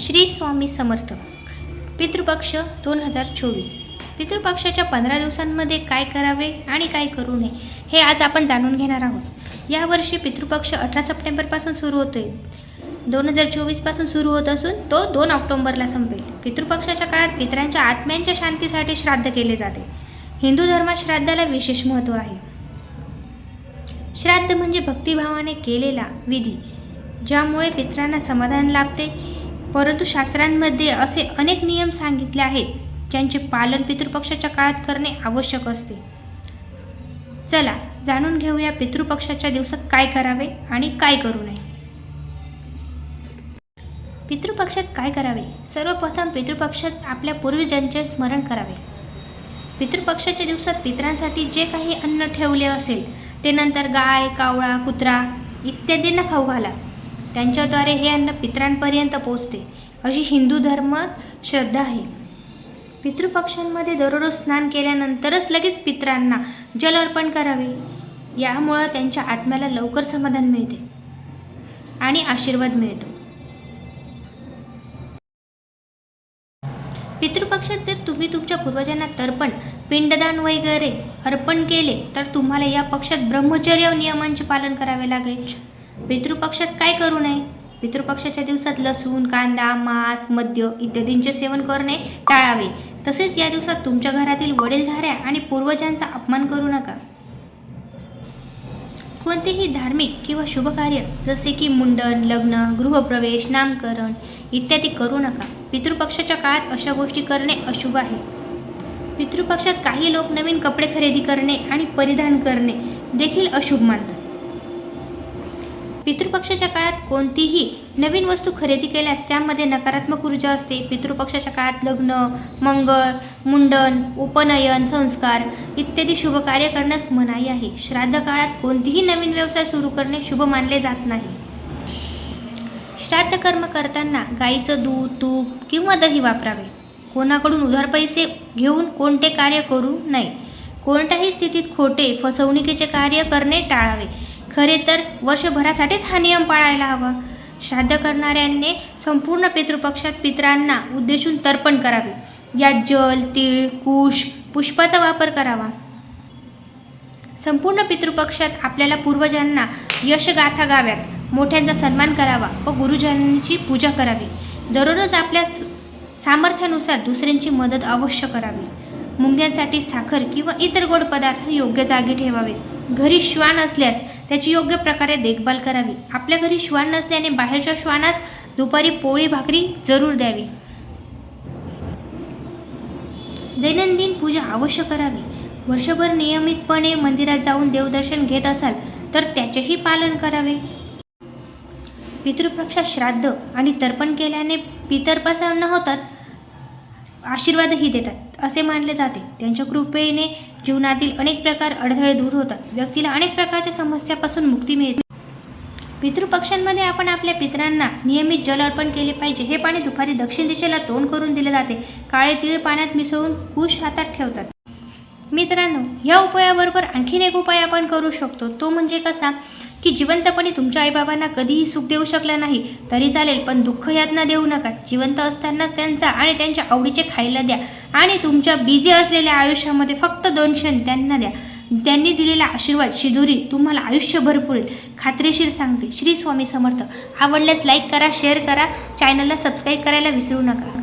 श्री स्वामी समर्थ. पितृपक्ष दोन हजार चोवीस. पितृपक्षाच्या पंधरा दिवसांमध्ये काय करावे आणि काय करू नये हे आज आपण जाणून घेणार आहोत. यावर्षी पितृपक्ष अठरा सप्टेंबरपासून सुरू होतोय. दोन हजार चोवीसपासून सुरू होत असून तो दोन ऑक्टोंबरला संपेल. पितृपक्षाच्या काळात पितरांच्या आत्म्यांच्या शांतीसाठी श्राद्ध केले जाते. हिंदू धर्मात श्राद्धाला विशेष महत्त्व आहे. श्राद्ध म्हणजे भक्तिभावाने केलेला विधी ज्यामुळे पितरांना समाधान लाभते परंतु शास्त्रांमध्ये असे अनेक नियम सांगितले आहेत ज्यांचे पालन पितृपक्षाच्या काळात करणे आवश्यक असते. चला जाणून घेऊया पितृपक्षाच्या दिवसात काय करावे आणि काय करू नये. पितृपक्षात काय करावे? सर्वप्रथम पितृपक्षात आपल्या पूर्वजांचे स्मरण करावे. पितृपक्षाच्या दिवसात पितरांसाठी जे काही अन्न ठेवले असेल ते नंतर गाय कावळा कुत्रा इत्यादींना खाऊ घाला. त्यांच्याद्वारे हे अन्न पितरांपर्यंत पोचते अशी हिंदू धर्म श्रद्धा आहे. पितृपक्षांमध्ये दररोज स्नान केल्यानंतरच लगेच पितरांना जल अर्पण करावे. यामुळं त्यांच्या आत्म्याला लवकर समाधान मिळते आणि आशीर्वाद मिळतो. पितृपक्षात जर तुम्ही तुमच्या पूर्वजांना तर्पण पिंडदान वगैरे अर्पण केले तर तुम्हाला या पक्षात ब्रह्मचर्य नियमांचे पालन करावे लागेल. पितृपक्षात काय करू नये? पितृपक्षाच्या दिवसात लसूण कांदा मांस मद्य इत्यादींचे सेवन करणे टाळावे. तसेच या दिवसात तुमच्या घरातील वडीलधाऱ्या आणि पूर्वजांचा अपमान करू नका. कोणतेही धार्मिक किंवा शुभ कार्य जसे की मुंडन लग्न गृहप्रवेश नामकरण इत्यादी करू नका. पितृपक्षाच्या काळात अशा गोष्टी करणे अशुभ आहे. पितृपक्षात काही लोक नवीन कपडे खरेदी करणे आणि परिधान करणे देखील अशुभ मानतात. पितृपक्षाच्या काळात कोणतीही नवीन वस्तू खरेदी केल्यास त्यामध्ये नकारात्मक ऊर्जा असते. पितृपक्षाच्या काळात लग्न मंगळ मुंडन उपनयन संस्कार इत्यादी शुभ कार्य करण्यास मनाई आहे. श्राद्ध काळात कोणतीही नवीन व्यवसाय सुरू करणे शुभ मानले जात नाही. श्राद्ध कर्म करताना गाईचं दूध तूप किंवा दही वापरावे. कोणाकडून उधार पैसे घेऊन कोणते कार्य करू नये. कोणत्याही स्थितीत खोटे फसवणुकीचे कार्य करणे टाळावे. खरे तर वर्षभरासाठीच हा नियम पाळायला हवा. श्राद्ध करणाऱ्यांनी संपूर्ण पितृपक्षात पितरांना उद्देशून तर्पण करावे. यात जल तीळ कुश पुष्पाचा वापर करावा. संपूर्ण पितृपक्षात आपल्याला पूर्वजांना यशगाथा गाव्यात मोठ्यांचा सन्मान करावा व गुरुजनांची पूजा करावी. दररोज आपल्या स- सामर्थ्यानुसार दुसऱ्यांची मदत अवश्य करावी. मुंग्यांसाठी साखर किंवा इतर गोड पदार्थ योग्य जागी ठेवावेत. घरी श्वान असल्यास त्याची योग्य प्रकारे देखभाल करावी. आपल्या घरी श्वान नसल्याने बाहेरच्या श्वानास दुपारी पोळी भाकरी जरूर द्यावी. दैनंदिन पूजा अवश्य करावी. वर्षभर नियमितपणे मंदिरात जाऊन देवदर्शन घेत असाल तर त्याचेही पालन करावे. पितृपक्षात श्राद्ध आणि तर्पण केल्याने पितर होतात. आशीर्वादही देतात. असे मानले जाते. त्यांच्या कृपेने जीवनातील अनेक प्रकार अडथळे दूर होतात. व्यक्तीला अनेक प्रकारच्या समस्यापासून मुक्ती मिळते. पितृपक्षांमध्ये आपण आपल्या पितरांना नियमित जल अर्पण केले पाहिजे. हे पाणी दुपारी दक्षिण दिशेला तोंड करून दिले जाते. काळे तीळ पाण्यात मिसळून कुश हातात ठेवतात. मित्रांनो या उपायाबरोबर आणखीन एक उपाय आपण करू शकतो. तो म्हणजे कसा? की जिवंतपणे तुमच्या आईबाबांना कधीही सुख देऊ शकला नाही तरी चालेल पण दुःख यातना देऊ नका. जिवंत असतानाच त्यांचा आणि त्यांच्या आवडीचे खायला द्या आणि तुमच्या बिझी असलेल्या आयुष्यामध्ये फक्त दोन क्षण त्यांना द्या. त्यांनी दिलेला आशीर्वाद शिदुरी तुम्हाला आयुष्यभर पुरेल. खात्रीशीर सांगते. श्री स्वामी समर्थ. आवडल्यास लाईक करा शेअर करा. चॅनलला सबस्क्राईब करायला विसरू नका.